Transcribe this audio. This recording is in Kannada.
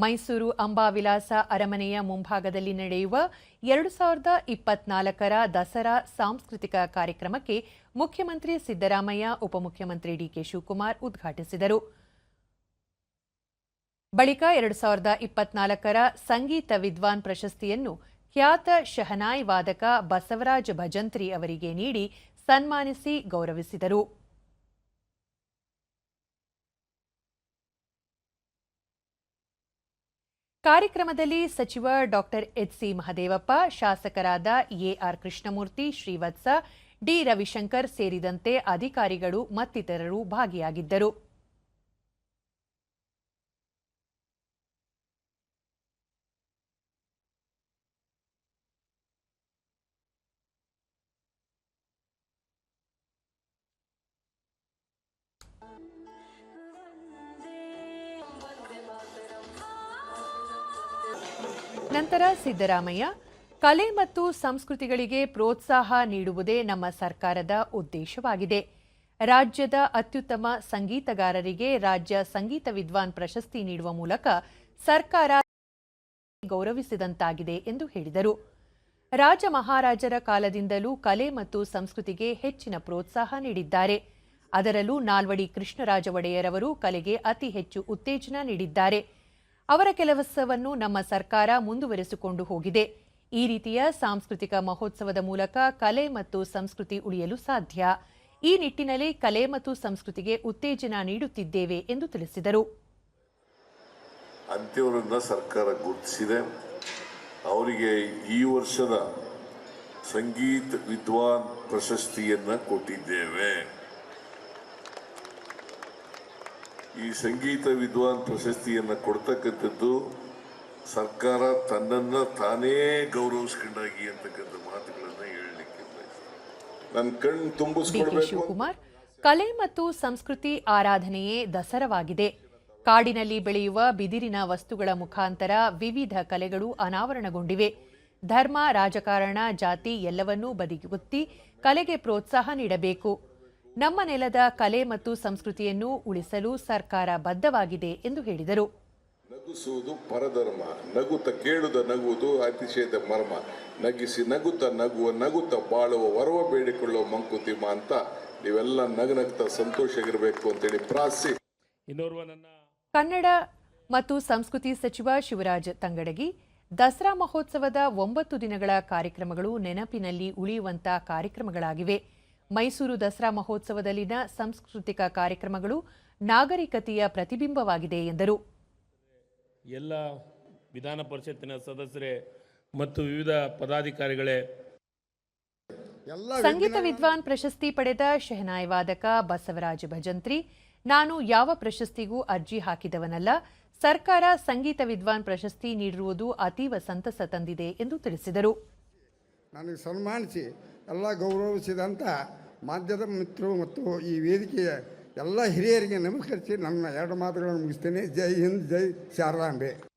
ಮೈಸೂರು ಅಂಬಾವಿಲಾಸ ಅರಮನೆಯ ಮುಂಭಾಗದಲ್ಲಿ ನಡೆಯುವ ಎರಡು ಸಾವಿರದ ಇಪ್ಪತ್ನಾಲ್ಕರ ದಸರಾ ಸಾಂಸ್ಕೃತಿಕ ಕಾರ್ಯಕ್ರಮಕ್ಕೆ ಮುಖ್ಯಮಂತ್ರಿ ಸಿದ್ದರಾಮಯ್ಯ, ಉಪಮುಖ್ಯಮಂತ್ರಿ ಡಿಕೆ ಶಿವಕುಮಾರ್ ಉದ್ಘಾಟಿಸಿದರು. ಬಳಿಕ ಎರಡು ಸಾವಿರದ ಇಪ್ಪತ್ನಾಲ್ಕರ ಸಂಗೀತ ವಿದ್ವಾನ್ ಪ್ರಶಸ್ತಿಯನ್ನು ಖ್ಯಾತ ಶಹನಾಯಿ ವಾದಕ ಬಸವರಾಜ ಭಜಂತ್ರಿ ಅವರಿಗೆ ನೀಡಿ ಸನ್ಮಾನಿಸಿ ಗೌರವಿಸಿದರು. ಕಾರ್ಯಕ್ರಮದಲ್ಲಿ ಸಚಿವ ಡಾಕ್ಟರ್ ಎಚ್ಸಿ ಮಹದೇವಪ್ಪ, ಶಾಸಕರಾದ A R Krishnamurthy, Srivatsa, D. Ravishankar ಸೇರಿದಂತೆ ಅಧಿಕಾರಿಗಳು ಮತ್ತಿತರರು ಭಾಗಿಯಾಗಿದ್ದರು. ನಂತರ ಸಿದ್ದರಾಮಯ್ಯ, ಕಲೆ ಮತ್ತು ಸಂಸ್ಕೃತಿಗಳಿಗೆ ಪ್ರೋತ್ಸಾಹ ನೀಡುವುದೇ ನಮ್ಮ ಸರ್ಕಾರದ ಉದ್ದೇಶವಾಗಿದೆ. ರಾಜ್ಯದ ಅತ್ಯುತ್ತಮ ಸಂಗೀತಗಾರರಿಗೆ ರಾಜ್ಯ ಸಂಗೀತ ವಿದ್ವಾನ್ ಪ್ರಶಸ್ತಿ ನೀಡುವ ಮೂಲಕ ಸರ್ಕಾರ ಗೌರವಿಸಿದಂತಾಗಿದೆ ಎಂದು ಹೇಳಿದರು. ರಾಜ ಮಹಾರಾಜರ ಕಾಲದಿಂದಲೂ ಕಲೆ ಮತ್ತು ಸಂಸ್ಕೃತಿಗೆ ಹೆಚ್ಚಿನ ಪ್ರೋತ್ಸಾಹ ನೀಡಿದ್ದಾರೆ. ಅದರಲ್ಲೂ ನಾಲ್ವಡಿ ಕೃಷ್ಣರಾಜ ಒಡೆಯರವರು ಕಲೆಗೆ ಅತಿ ಹೆಚ್ಚು ಉತ್ತೇಜನ ನೀಡಿದ್ದಾರೆ. ಅವರ ಕೆಲಸವನ್ನು ನಮ್ಮ ಸರ್ಕಾರ ಮುಂದುವರೆಸಿಕೊಂಡು ಹೋಗಿದೆ. ಈ ರೀತಿಯ ಸಾಂಸ್ಕೃತಿಕ ಮಹೋತ್ಸವದ ಮೂಲಕ ಕಲೆ ಮತ್ತು ಸಂಸ್ಕೃತಿ ಉಳಿಯಲು ಸಾಧ್ಯ. ಈ ನಿಟ್ಟಿನಲ್ಲಿ ಕಲೆ ಮತ್ತು ಸಂಸ್ಕೃತಿಗೆ ಉತ್ತೇಜನ ನೀಡುತ್ತಿದ್ದೇವೆ ಎಂದು ತಿಳಿಸಿದರು. ಅಂತ್ಯವರನ್ನ ಸರ್ಕಾರ ಗುರುತಿಸಿದೆ. ಅವರಿಗೆ ಈ ವರ್ಷದ ಸಂಗೀತ್ ವಿದ್ವಾನ್ ಪ್ರಶಸ್ತಿಯನ್ನು ಕೊಟ್ಟಿದ್ದೇವೆ. ಈ ಸಂಗೀತ ವಿದ್ವಾನ್ ಪ್ರಶಸ್ತಿಯನ್ನು ಕೊಡ್ತಕ್ಕಂಥದ್ದು ಸರ್ಕಾರ ತನ್ನನ್ನ ತಾನೇ ಗೌರವಿಸ್ಕೊಂಡಾಗಿ ಅಂತಕ್ಕಂಥ ಮಾತುಗಳನ್ನು ಹೇಳಲಿಕ್ಕೆ. ನನ್ನ ಕಣ್ಣು ತುಂಬಿಸ್ಕೊಡ್ಬೇಕು ಕಲೆ ಮತ್ತು ಸಂಸ್ಕೃತಿ ಆರಾಧನೆಯೇ ದಸರವಾಗಿದೆ. ಕಾಡಿನಲ್ಲಿ ಬೆಳೆಯುವ ಬಿದಿರಿನ ವಸ್ತುಗಳ ಮುಖಾಂತರ ವಿವಿಧ ಕಲೆಗಳು ಅನಾವರಣಗೊಂಡಿವೆ. ಧರ್ಮ, ರಾಜಕಾರಣ, ಜಾತಿ ಎಲ್ಲವನ್ನೂ ಬದಿಗೊತ್ತಿ ಕಲೆಗೆ ಪ್ರೋತ್ಸಾಹ ನೀಡಬೇಕು. ನಮ್ಮ ನೆಲದ ಕಲೆ ಮತ್ತು ಸಂಸ್ಕೃತಿಯನ್ನು ಉಳಿಸಲು ಸರ್ಕಾರ ಬದ್ಧವಾಗಿದೆ ಎಂದು ಹೇಳಿದರು. ನಗುಸುವುದು ಪರಧರ್ಮ ನಗುತ್ತ ಕೇಳುದ ನಗುವುದು ಅತಿಶಯದ ಮರ್ಮ ನಗಿಸಿ ನಗುತ್ತ ನಗುವ ನಗುತ್ತ ಬಾಳುವ ವರವ ಬೇಡಿಕೊಳ್ಳುವ ಮಂಕುತಿಮ್ಮ ಅಂತ ನೀವೆಲ್ಲ ನಗನಗ್ತಾ ಇರಬೇಕು ಅಂತೇಳಿ ಪ್ರಾಸಿ ಇನ್ನೋರ್ವ ನನ್ನ ಕನ್ನಡ ಮತ್ತು ಸಂಸ್ಕೃತಿ ಸಚಿವ ಶಿವರಾಜ್ ತಂಗಡಗಿ ದಸರಾ ಮಹೋತ್ಸವದ ಒಂಬತ್ತು ದಿನಗಳ ಕಾರ್ಯಕ್ರಮಗಳು ನೆನಪಿನಲ್ಲಿ ಉಳಿಯುವಂತ ಕಾರ್ಯಕ್ರಮಗಳಾಗಿವೆ. ಮೈಸೂರು ದಸರಾ ಮಹೋತ್ಸವದಲ್ಲಿನ ಸಾಂಸ್ಕೃತಿಕ ಕಾರ್ಯಕ್ರಮಗಳು ನಾಗರಿಕತೆಯ ಪ್ರತಿಬಿಂಬವಾಗಿದೆ ಎಂದರು. ಎಲ್ಲ ವಿಧಾನ ಪರಿಷತ್ತಿನ ಸದಸ್ಯರೇ ಮತ್ತು ವಿವಿಧ ಪದಾಧಿಕಾರಿಗಳೇ. ಸಂಗೀತ ವಿದ್ವಾನ್ ಪ್ರಶಸ್ತಿ ಪಡೆದ ಶೆಹನಾಯ್ ವಾದಕ ಬಸವರಾಜ ಭಜಂತ್ರಿ ನಾನು ಯಾವ ಪ್ರಶಸ್ತಿಗೂ ಅರ್ಜಿ ಹಾಕಿದವನಲ್ಲ ಸರ್ಕಾರ ಸಂಗೀತ ವಿದ್ವಾನ್ ಪ್ರಶಸ್ತಿ ನೀಡಿರುವುದು ಅತೀವ ಸಂತಸ ತಂದಿದೆ ಎಂದು ತಿಳಿಸಿದರು. ನನಗೆ ಸನ್ಮಾನಿಸಿ ಎಲ್ಲ ಗೌರವಿಸಿದಂಥ ಮಾಧ್ಯಮದ ಮಿತ್ರರು ಮತ್ತು ಈ ವೇದಿಕೆಯ ಎಲ್ಲ ಹಿರಿಯರಿಗೆ ನಮಸ್ಕರಿಸಿ ನನ್ನ ಎರಡು ಮಾತುಗಳನ್ನು ಮುಗಿಸ್ತೇನೆ. ಜೈ ಹಿಂದ್, ಜೈ ಶಾರದಾಂಬೆ.